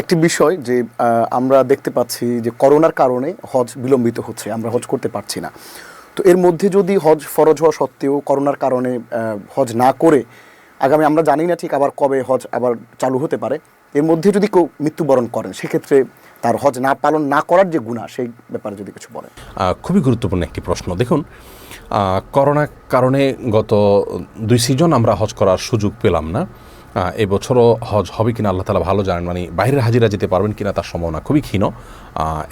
একটি বিষয় যে আমরা দেখতে পাচ্ছি যে করোনার কারণে হজ বিলম্বিত হচ্ছে, আমরা হজ করতে পারছি না। তো এর মধ্যে যদি হজ ফরজ হওয়া সত্ত্বেও করোনার কারণে হজ না করে, আগামী আমরা জানি না ঠিক আবার কবে হজ আবার চালু হতে পারে, এর মধ্যে যদি কেউ মৃত্যুবরণ করেন, সেক্ষেত্রে তার হজ না পালন না করার যে গুণা সেই ব্যাপারে যদি কিছু বলেন। খুবই গুরুত্বপূর্ণ একটি প্রশ্ন। দেখুন করোনার কারণে গত দুই সিজন আমরা হজ করার সুযোগ পেলাম না। এবছরও হজ হবে কিনা আল্লাহ তালা ভালো জানেন মানে বাইরের হাজিরা যেতে পারবেন কিনা তার সম্ভাবনা খুবই ক্ষীণ।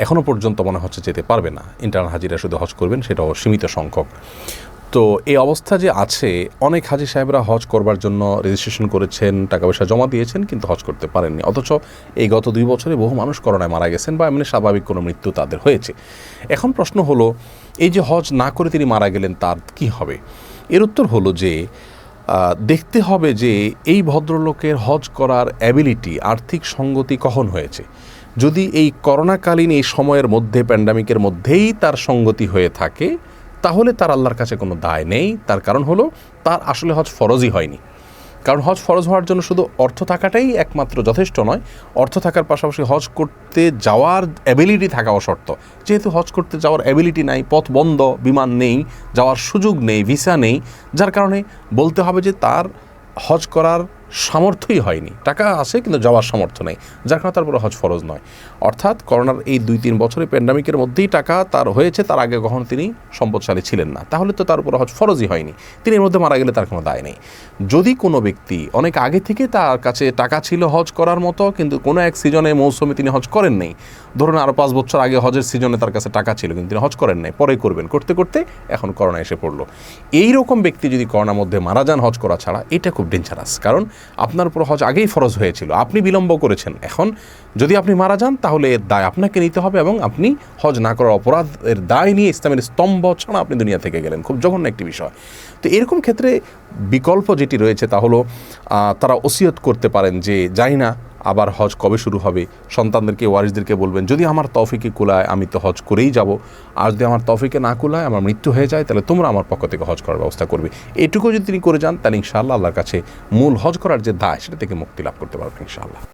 এখনও পর্যন্ত মনে হচ্ছে যেতে পারবে না। ইন্টারনাল হাজিরা শুধু হজ করবেন, সেটাও সীমিত সংখ্যক। তো এই অবস্থা যে আছে, অনেক হাজি সাহেবরা হজ করবার জন্য রেজিস্ট্রেশন করেছেন, টাকা পয়সা জমা দিয়েছেন, কিন্তু হজ করতে পারেননি। অথচ এই গত দুই বছরে বহু মানুষ করোনায় মারা গেছেন বা এমনি স্বাভাবিক কোনো মৃত্যু তাদের হয়েছে। এখন প্রশ্ন হলো, এই যে হজ না করে তিনি মারা গেলেন, তার কি হবে? এর উত্তর হলো যে দেখতে হবে যে এই ভদ্রলোকের হজ করার অ্যাবিলিটি আর্থিক সঙ্গতি কখন হয়েছে। যদি এই করোনাকালীন এই সময়ের মধ্যে প্যান্ডামিকের মধ্যেই তার সঙ্গতি হয়ে থাকে, তাহলে তার আল্লাহর কাছে কোনো দায় নেই। তার কারণ হলো, তার আসলে হজ ফরজই হয়নি। কারণ হজ ফরজ হওয়ার জন্য শুধু অর্থ থাকাটাই একমাত্র যথেষ্ট নয়। অর্থ থাকার পাশাপাশি হজ করতে যাওয়ার অ্যাবিলিটি থাকাও শর্ত। যেহেতু হজ করতে যাওয়ার অ্যাবিলিটি নাই, পথ বন্ধ, বিমান নেই, যাওয়ার সুযোগ নেই ভিসা নেই, যার কারণে বলতে হবে যে তার হজ করার সামর্থ্যই হয়নি। টাকা আছে কিন্তু যাওয়ার সামর্থ্য নেই। যার কারণে তারপরে হজ ফরজ নয়। অর্থাৎ করোনার এই দুই তিন বছরে প্যান্ডামিকের মধ্যেই টাকা তার হয়েছে, তার আগে কখনো তিনি সম্পদশালী ছিলেন না। তাহলে তো তার উপরে হজ ফরজই হয়নি। তিনি এর মধ্যে মারা গেলে তার কোনো দায় নেই। যদি কোনো ব্যক্তি অনেক আগে থেকে তার কাছে টাকা ছিল হজ করার মতো, কিন্তু কোনো এক সিজনে মৌসুমে তিনি হজ করেন নাই, ধরুন আরও পাঁচ বছর আগে হজের সিজনে তার কাছে টাকা ছিল, কিন্তু তিনি হজ করেন নাই, পরে করবেন। করতে করতে এখন করোনা এসে পড়ল। এই রকম ব্যক্তি যদি করোনার মধ্যে মারা যান হজ করা ছাড়া, এটা খুব ডেঞ্জারাস কারণ আপনার উপর হজ আগেই ফরজ হয়েছিল, আপনি বিলম্ব করেছেন। এখন যদি আপনি মারা যান, তাহলে এর দায় আপনাকে নিতে হবে এবং আপনি হজ না করার অপরাধের দায় নিয়ে ইসলামের স্তম্ভ ছাড়া আপনি দুনিয়া থেকে গেলেন। খুব জঘন্য একটি বিষয়। তো এরকম ক্ষেত্রে বিকল্প যেটি রয়েছে তা হলো তারা ওসিয়ত করতে পারেন যে, যাই না আবার হজ কবে শুরু হবে? সন্তানদেরকে, ওয়ারিসদেরকে বলবেন, যদি আমার তফিকে কুলায়, আমি তো হজ করেই যাব। আর যদি আমার তফিকে না কুলায়, আমার মৃত্যু হয়ে যায়, তাহলে তোমরা আমার পক্ষ থেকে হজ করার ব্যবস্থা করবে। এটুকু যদি তিনি করে যান, তাহলে ইনশাআল্লাহ আল্লাহর কাছে মূল হজ করার যে দায়, সেটা থেকে মুক্তি লাভ করতে পারবেন ইনশাআল্লাহ।